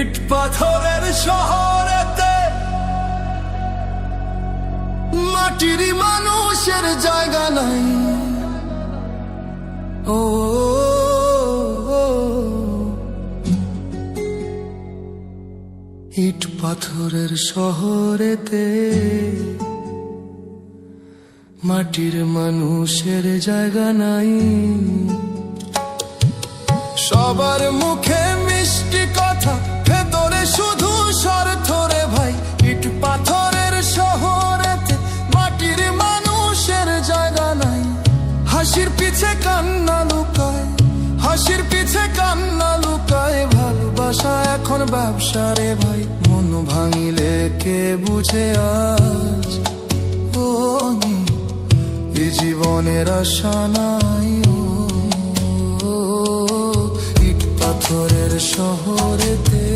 ইট পাথরের শহরেতে মাটির মানুষের জায়গা নাই। ও ইট পাথরের শহরেতে মাটির মানুষের জায়গা নাই। সবার মুখে মিষ্টি কথা এখন ব্যবসা রে ভাই, মন ভাঙিলে কে বুঝে আজ? ও এ জীবনের আশা নাই, ও ইট পাথরের শহরেতে।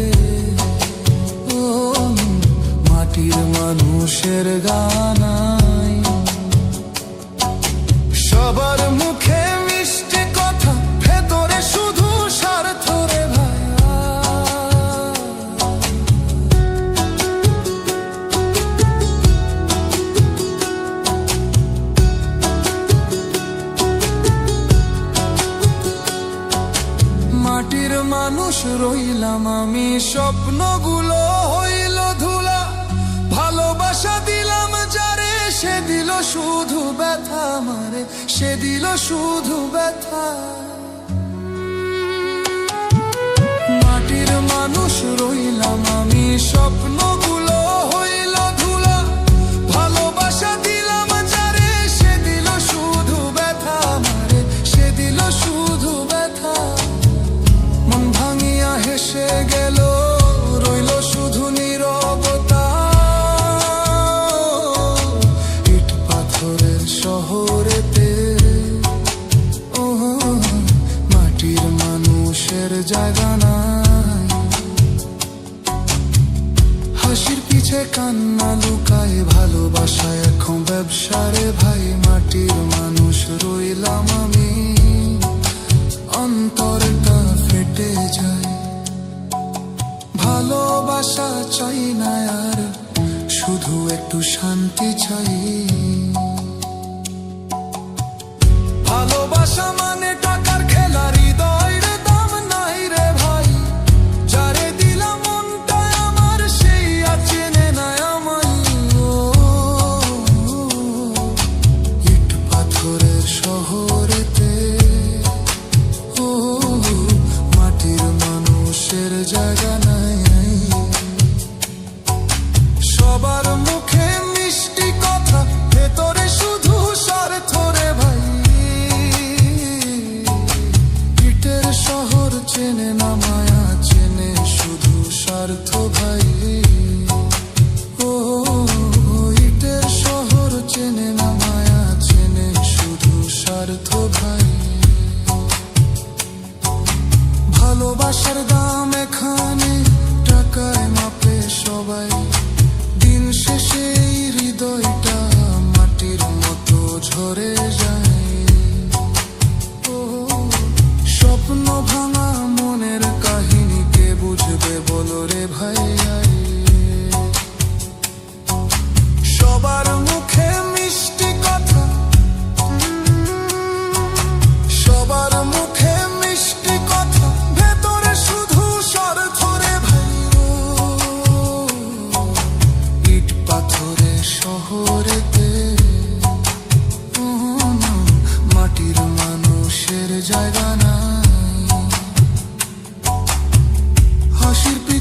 ও মাটির মানুষের গানাই মানুষ রইলাম আমি, স্বপ্নগুলো হইল ধুলা। ভালোবাসা দিলাম যারে, সে দিল শুধু ব্যথা মারে সে দিল শুধু ব্যথা। মাটির মানুষ রইলাম আমি স্বপ্নগুলো জায়গা নাই। হাসির পিছে কান্না লুকায় ভালোবাসা, এখন ব্যবসারে ভাই, মাটির মানুষ রইলাম আমি। অন্তরটা ফেটে যায়। ভালোবাসা চাই না আর, শুধু একটু শান্তি চাই। ভালোবাসা মানুষের ভালোবাসার দাম এখানে টাকায় মাপে সবাই। দিন শেষে হৃদয়টা মাটির মতো ঝরে।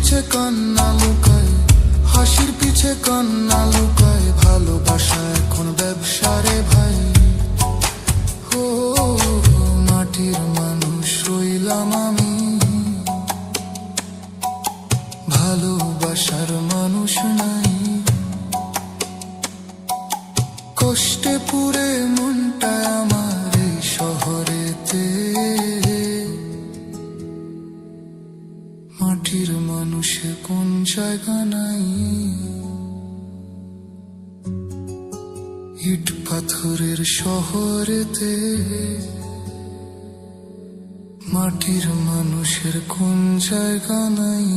পিছে কান্না লুকায়, হাসির পিছে কান্না লুকায়, ভালোবাসা এখন ব্যবসা রে ভাই। ও, মাটির মানুষ রইলাম আমি। ভালোবাসার মানুষ নাই। কষ্টে পুরে মাটির মানুষে কোন জায়গা নাই। ইট পাথরের শহরেতে মাটির মানুষের কোন জায়গা নাই।